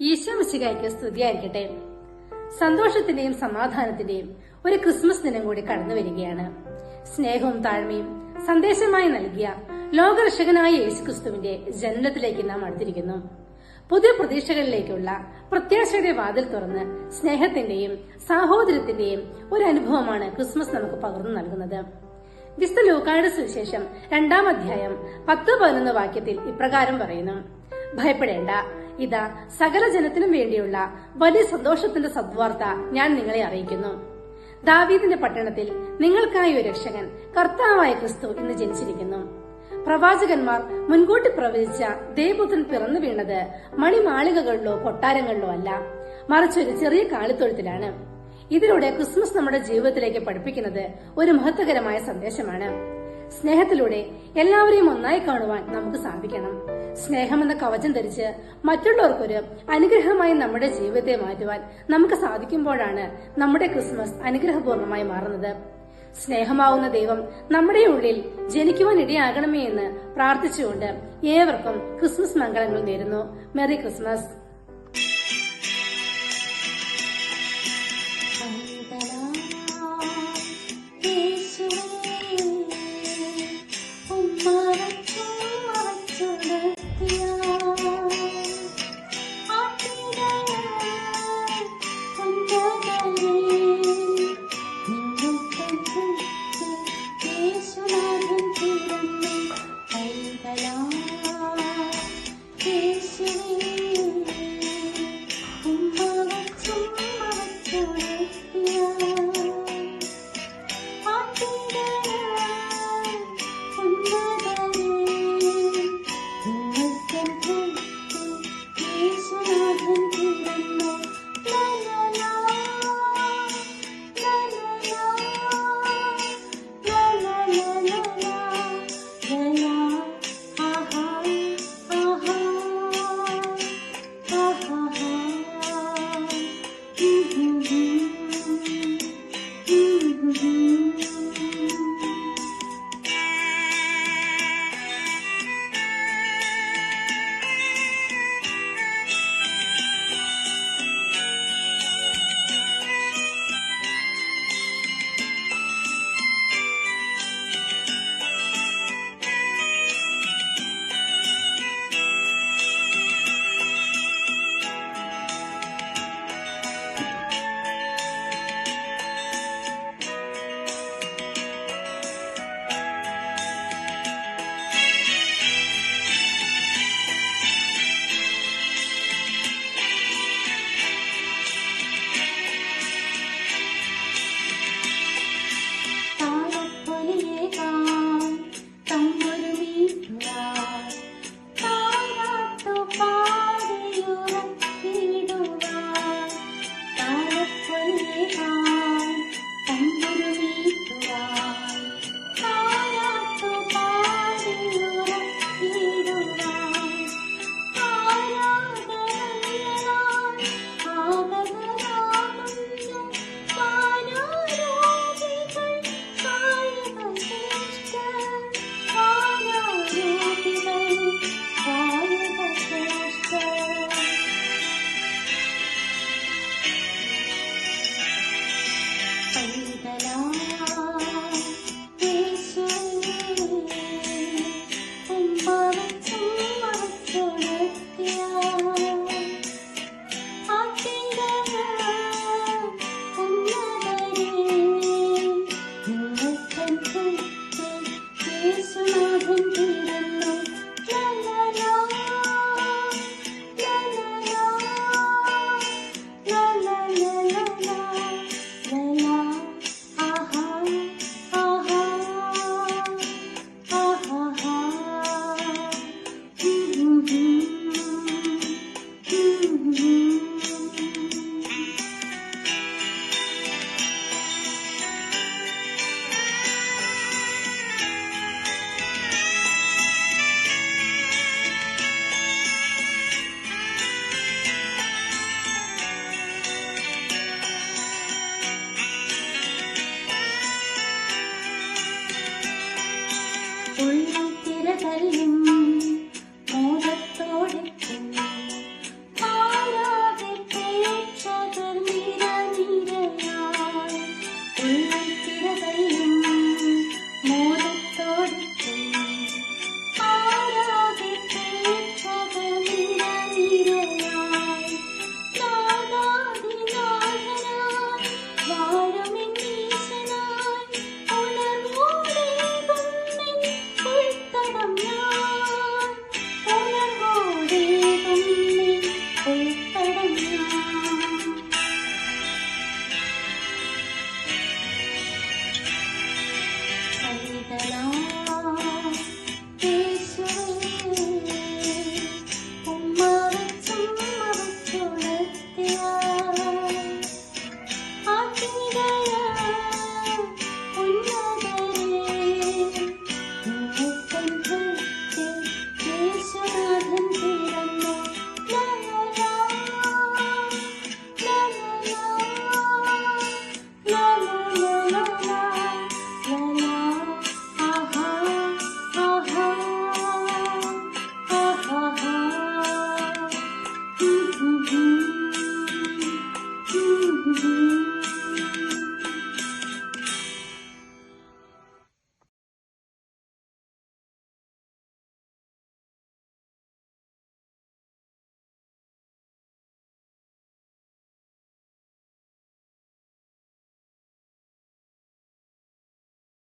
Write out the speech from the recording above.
ഈശോ മിശികായ്ക്ക് സ്തുതിയായിരിക്കട്ടെ. സന്തോഷത്തിന്റെയും സമാധാനത്തിന്റെയും ഒരു ക്രിസ്മസ് ദിനം കൂടി കടന്നു വരികയാണ്. സ്നേഹവും താഴ്മയും സന്ദേശമായി നൽകിയ ലോകരക്ഷകനായ യേശുക്രിസ്തുവിന്റെ ജനനത്തിലേക്ക് നാം അടുത്തിരിക്കുന്നു. പുതിയ പ്രതീക്ഷകളിലേക്കുള്ള പ്രത്യാശയുടെ വാതിൽ തുറന്ന് സ്നേഹത്തിന്റെയും സാഹോദര്യത്തിന്റെയും ഒരു അനുഭവമാണ് ക്രിസ്മസ് നമുക്ക് പകർന്നു നൽകുന്നത്. വിശുദ്ധ ലൂക്കായുടെ സുവിശേഷം രണ്ടാം അധ്യായം പത്ത് പതിനൊന്ന് വാക്യത്തിൽ ഇപ്രകാരം പറയുന്നു. ഭയപ്പെടേണ്ട ഇതാ സകല ജനത്തിനും വേണ്ടിയുള്ള വലിയ സന്തോഷത്തിന്റെ സദ്വാർത്ത ഞാൻ നിങ്ങളെ അറിയിക്കുന്നു. ദാവീദിന്റെ പട്ടണത്തിൽ നിങ്ങൾക്കായി ഒരു രക്ഷകൻ കർത്താവായ ക്രിസ്തു ഇന്ന് ജനിച്ചിരിക്കുന്നു. പ്രവാചകന്മാർ മുൻകൂട്ടി പ്രവചിച്ച ദേവപുത്രൻ പിറന്നു വീണത് മണിമാളികകളിലോ കൊട്ടാരങ്ങളിലോ അല്ല മറിച്ച് ഒരു ചെറിയ കാളിത്തൊഴുത്തിലാണ്. ഇതിലൂടെ ക്രിസ്മസ് നമ്മുടെ ജീവിതത്തിലേക്ക് പഠിപ്പിക്കുന്നത് ഒരു മഹത്വകരമായ സന്ദേശമാണ്. സ്നേഹത്തിലൂടെ എല്ലാവരെയും ഒന്നായി കാണുവാൻ നമുക്ക് സാധിക്കണം. സ്നേഹമെന്ന കവചം ധരിച്ച് മറ്റുള്ളവർക്കൊരു അനുഗ്രഹമായി നമ്മുടെ ജീവിതത്തെ മാറ്റുവാൻ നമുക്ക് സാധിക്കുമ്പോഴാണ് നമ്മുടെ ക്രിസ്മസ് അനുഗ്രഹപൂർണമായി മാറുന്നത്. സ്നേഹമാവുന്ന ദൈവം നമ്മുടെ ഉള്ളിൽ ജനിക്കുവാൻ ഇടയാകണമേ എന്ന് പ്രാർത്ഥിച്ചുകൊണ്ട് ഏവർക്കും ക്രിസ്മസ് മംഗളങ്ങൾ നേരുന്നു. Merry Christmas. செல்லும்